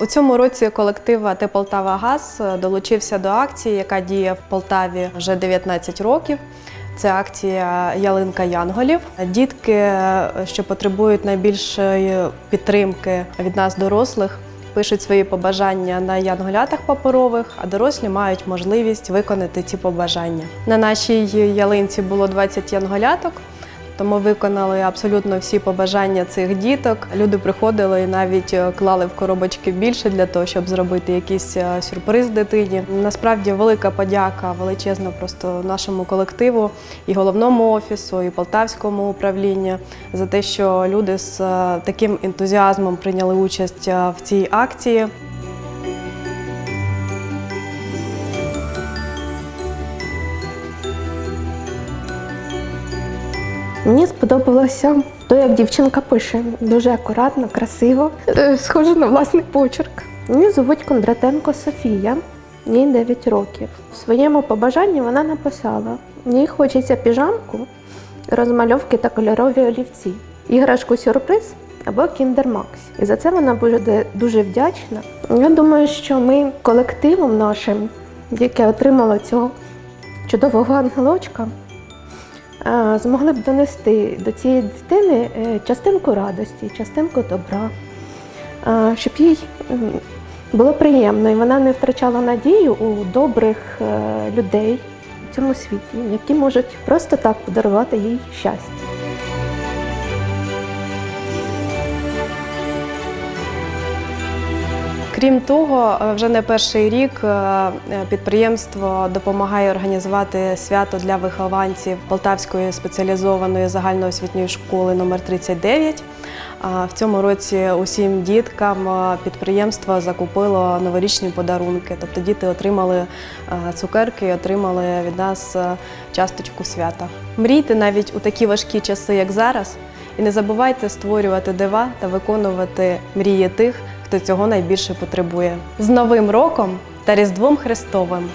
У цьому році колектив АТ Полтава Газ долучився до акції, яка діє в Полтаві вже 19 років. Це акція Ялинка Янголів. Дітки, що потребують найбільшої підтримки від нас, дорослих, пишуть свої побажання на янголятах паперових, а дорослі мають можливість виконати ці побажання. На нашій ялинці було 20 янголяток. Тому виконали абсолютно всі побажання цих діток. Люди приходили і навіть е, клали в коробочки більше для того, щоб зробити якийсь е, сюрприз дитині. Насправді велика подяка, величезна просто нашому колективу і головному офісу, і полтавському управлінню за те, що люди з е, таким ентузіазмом прийняли участь в цій акції. Мені сподобалося то, як дівчинка пише. Дуже акуратно, красиво, Е, схоже на власний почерк. Мені звуть Кондратенко Софія, їй 9 років. В своєму побажанні вона написала: їй хочеться піжамку, розмальовки та кольорові олівці, іграшку сюрприз або кіндер Макс. І за це вона буде дуже вдячна. Я думаю, що ми колективом нашим, яке отримало цього чудового ангелочка, змогли б донести до цієї дитини е, частинку радості, частинку добра, щоб їй було приємно і вона не втрачала надію у добрих е, людей у цьому світі, які можуть просто так подарувати їй щастя. Крім того, е, вже не перший рік е, е, підприємство допомагає організувати свято для вихованців Полтавської спеціалізованої загальноосвітньої школи номер 39. А В цьому році усім діткам підприємство закупило новорічні подарунки. Тобто діти отримали цукерки отримали від нас часточку свята. Мрійте навіть у такі важкі часи, як зараз, і не забувайте створювати дива та виконувати мрії тих, хто цього найбільше потребує. З Новим роком та Різдвом Христовим!